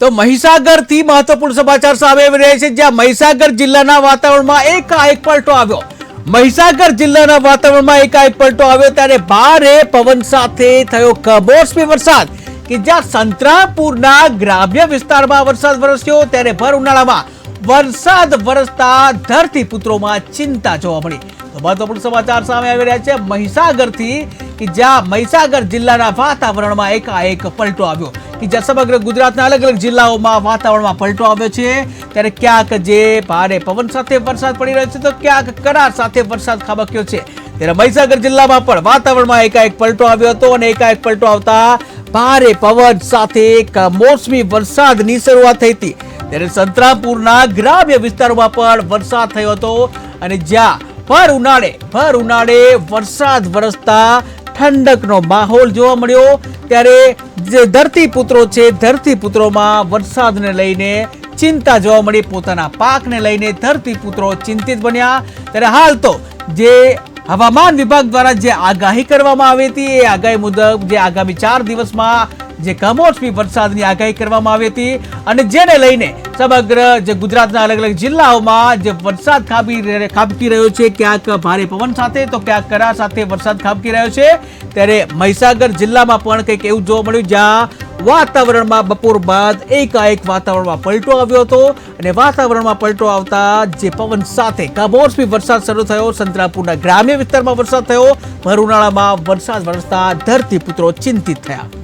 તો મહીસાગરથી મહત્વપૂર્ણ સમાચાર સામે આવી રહ્યા છે, જ્યાં મહીસાગર જિલ્લાના વાતાવરણમાં એકાએક પલટો આવ્યો. મહીસાગર જિલ્લાના વાતાવરણમાં એકાએક પલટો આવ્યો, ત્યારે ભારે પવન સાથે થયો કમોસમી વરસાદ, કે જ્યાં સંતરાપુરના ગ્રામ્ય વિસ્તારમાં વરસાદ વરસ્યો, ત્યારે ભર ઉનાળામાં વરસાદ વરસતા ધરતીપુત્રોમાં ચિંતા જોવા મળી. તો મહત્વપૂર્ણ સમાચાર સામે આવી રહ્યા છે, મહીસાગરથી, કે જ્યાં મહીસાગર જિલ્લાના વાતાવરણમાં એકાએક પલટો આવ્યો. જ્યાં સમગ્ર ગુજરાતના અલગ અલગ જિલ્લાઓમાં વાતાવરણમાં પલટો આવ્યો છે. ત્યારે ક્યાંક જે ભારે પવન સાથે વરસાદ પડી રહ્યો છે, તો ક્યાંક કરાર સાથે વરસાદ ખાબક્યો છે. ત્યારે મહીસાગર જિલ્લામાં પણ વાતાવરણમાં એકાએક પલટો આવ્યો હતો અને એકાએક પલટો આવતા ભારે પવન સાથે કમોસમી વરસાદની શરૂઆત થઈ હતી. ત્યારે સંતરાપુરના ગ્રામ્ય વિસ્તારોમાં પણ વરસાદ થયો હતો અને જ્યાં ભર ઉનાળે ભર ઉનાળે વરસાદ વરસતા ઠંડકનો માહોલ જોવા મળ્યો ત્યારે જે ધરતીપુત્રો છે ધરતીપુત્રોમાં વરસાદને લઈને ચિંતા જોવા મળી. પોતાના પાકને લઈને ધરતીપુત્રો ચિંતિત બન્યા. ત્યારે હાલ તો જે હવામાન વિભાગ દ્વારા જે આગાહી કરવામાં આવી હતી, એ આગાહી મુજબ જે આગામી ચાર દિવસમાં જે કમોસમી વરસાદની આગાહી કરવામાં આવી હતી અને જેને લઈને સમગ્ર જે ગુજરાતના અલગ અલગ જિલ્લાઓમાં જે વરસાદ ખાબી ખાબકી રહ્યો છે, ક્યાંક ભારે પવન સાથે તો ક્યાંક કરા સાથે વરસાદ ખાબકી રહ્યો છે. ત્યારે મહીસાગર જિલ્લામાં પણ કંઈક એવું જોવા મળ્યું જ્યાં વાતાવરણમાં બપોર બાદ એકાએક વાતાવરણમાં પલટો આવ્યો હતો અને વાતાવરણમાં પલટો આવતા જે પવન સાથે કમોસમી વરસાદ શરૂ થયો. સંતરાપુરના ગ્રામ્ય વિસ્તારમાં વરસાદ થયો. ભરુનાળામાં વરસાદ વરસતા ધરતીપુત્રો ચિંતિત થયા.